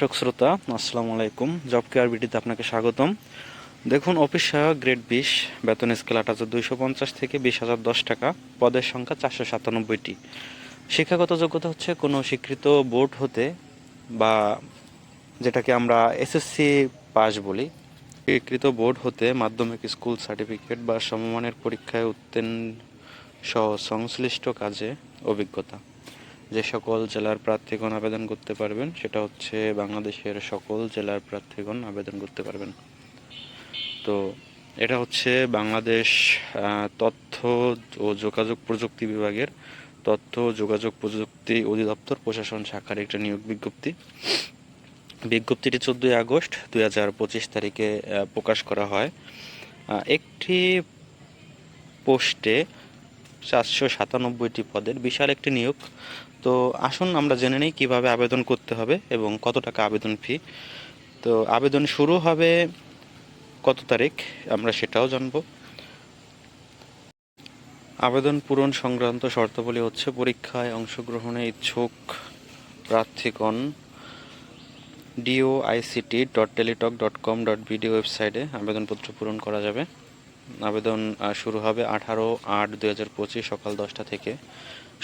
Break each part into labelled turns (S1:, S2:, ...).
S1: দর্শক শ্রোতা, আসসালামু আলাইকুম। জব কেয়ার বিটিতে আপনাকে স্বাগতম। দেখুন, অফিস সহায়ক গ্রেড বিশ, বেতন স্কেল আট হাজার দুইশো পঞ্চাশ থেকে বিশ হাজার দশ টাকা, পদের সংখ্যা চারশো সাতানব্বইটি। শিক্ষাগত যোগ্যতা হচ্ছে কোনো স্বীকৃত বোর্ড হতে বা যেটাকে আমরা এসএসসি পাস বলি। স্বীকৃত বোর্ড হতে মাধ্যমিক স্কুল সার্টিফিকেট বা সমমানের পরীক্ষায় উত্তীর্ণ সহ সংশ্লিষ্ট কাজে অভিজ্ঞতা। যে সকল জেলার প্রার্থীগণ আবেদন করতে পারবেন, সেটা হচ্ছে বাংলাদেশের সকল জেলার প্রার্থীগণ আবেদন করতে পারবেন। তো এটা হচ্ছে বাংলাদেশ তথ্য ও যোগাযোগ প্রযুক্তি বিভাগের তথ্য ও যোগাযোগ প্রযুক্তি অধিদপ্তর প্রশাসন শাখার একটা নিয়োগ বিজ্ঞপ্তি। বিজ্ঞপ্তিটি চোদ্দোই আগস্ট দুই হাজার পঁচিশ তারিখে প্রকাশ করা হয়। একটি পোস্টে চারশো সাতানব্বইটি পদের বিশাল একটি নিয়োগ। তো আসুন আমরা জেনে নিই কীভাবে আবেদন করতে হবে এবং কত টাকা আবেদন ফি। তো আবেদন শুরু হবে কত তারিখ আমরা সেটাও জানব। আবেদন পূরণ সংক্রান্ত শর্তাবলী হচ্ছে পরীক্ষায় অংশগ্রহণে ইচ্ছুক প্রার্থীগণ। DO ICT dot Teletalk dot com dot BD ওয়েবসাইটে আবেদনপত্র পূরণ করা যাবে। আবেদন শুরু হবে আঠারো আট দুই হাজার পঁচিশ সকাল দশটা থেকে।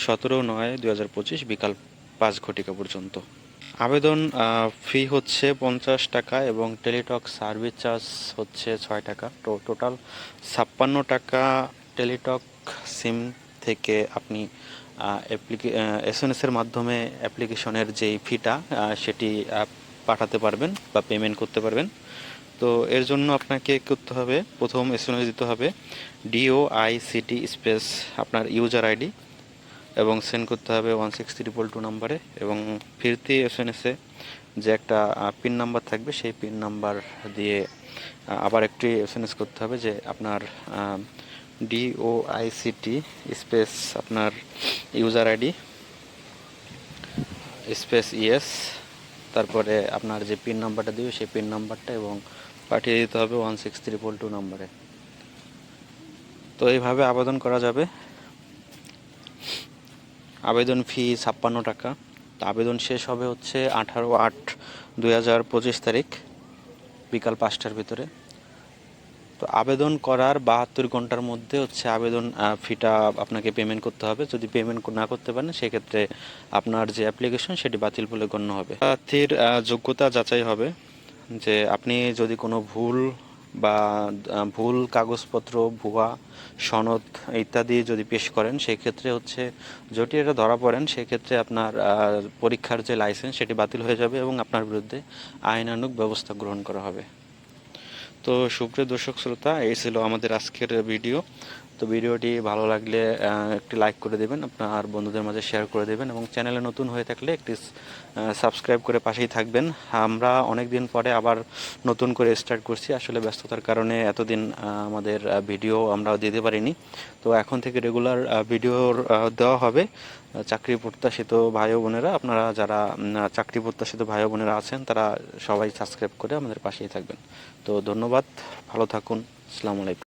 S1: সতেরো নয় দুই হাজার পঁচিশ বিকাল পাঁচ ঘটিকা পর্যন্ত। আবেদন ফি হচ্ছে পঞ্চাশ টাকা এবং টেলিটক সার্ভিস চার্জ হচ্ছে ছয় টাকা। তো টোটাল ছাপ্পান্ন টাকা টেলিটক সিম থেকে আপনি এস এন এর মাধ্যমে অ্যাপ্লিকেশনের যেই ফিটা সেটি পাঠাতে পারবেন বা পেমেন্ট করতে পারবেন। তো এর জন্য আপনাকে করতে হবে? প্রথম এস এম এস দিতে হবে ডিও আই সিটি স্পেস আপনার ইউজার আইডি এবং সেন্ড করতে হবে ওয়ান সিক্স ট্রিপল টু নাম্বারে এবং ফিরতি এস এম এসে যে একটা পিন নাম্বার থাকবে সেই পিন নাম্বার দিয়ে আবার একটি এস এম এস করতে হবে যে আপনার ডিও আই সিটি স্পেস আপনার ইউজার আইডি স্পেস ইএস তারপরে আপনার যে পিন নাম্বারটা দিবে, সেই পিন নাম্বারটা এবং পাঠিয়ে দিতে হবে ওয়ান সিক্স ট্রিপল টু নম্বরে তো এইভাবে আবেদন করা যাবে। আবেদন ফি ছাপ্পান্ন টাকা। তো আবেদন শেষ হবে হচ্ছে আঠারো আট দুই হাজার পঁচিশ তারিখ, বিকাল পাঁচটার ভিতরে। তো আবেদন করার বাহাত্তর ঘণ্টার মধ্যে হচ্ছে আবেদন ফিটা আপনাকে পেমেন্ট করতে হবে। যদি পেমেন্ট না করতে পারেন, সেক্ষেত্রে আপনার যে অ্যাপ্লিকেশন সেটি বাতিল বলে গণ্য হবে। প্রার্থীর যোগ্যতা যাচাই হবে যে আপনি যদি কোনো ভুল বা ভুল কাগজপত্র, ভুয়া সনদ ইত্যাদি যদি পেশ করেন, সেক্ষেত্রে হচ্ছে যদি এটা ধরা পড়েন, সেক্ষেত্রে আপনার পরীক্ষার যে লাইসেন্স সেটি বাতিল হয়ে যাবে এবং আপনার বিরুদ্ধে আইনানুগ ব্যবস্থা গ্রহণ করা হবে। তো সুপ্রিয় দর্শক শ্রোতা এই ছিল আমাদের আজকের ভিডিও তো ভিডিওটি ভালো লাগলে একটি লাইক করে দেবেন, আপনার বন্ধুদের মাঝে শেয়ার করে দেবেন এবং চ্যানেলে নতুন হয়ে থাকলে একটি সাবস্ক্রাইব করে পাশেই থাকবেন। আমরা অনেক দিন পরে আবার নতুন করে স্টার্ট করছি। আসলে ব্যস্ততার কারণে এতদিন আমাদের ভিডিও আমরা দিতে পারিনি। তো এখন থেকে রেগুলার ভিডিওর দেওয়া হবে। চাকরি প্রত্যাশিত ভাই বোনেরা, আপনারা যারা চাকরি প্রত্যাশিত ভাই বোনেরা আছেন, তারা সবাই সাবস্ক্রাইব করে আমাদের পাশেই থাকবেন। তো ধন্যবাদ, ভালো থাকুন, আসসালামু আলাইকুম।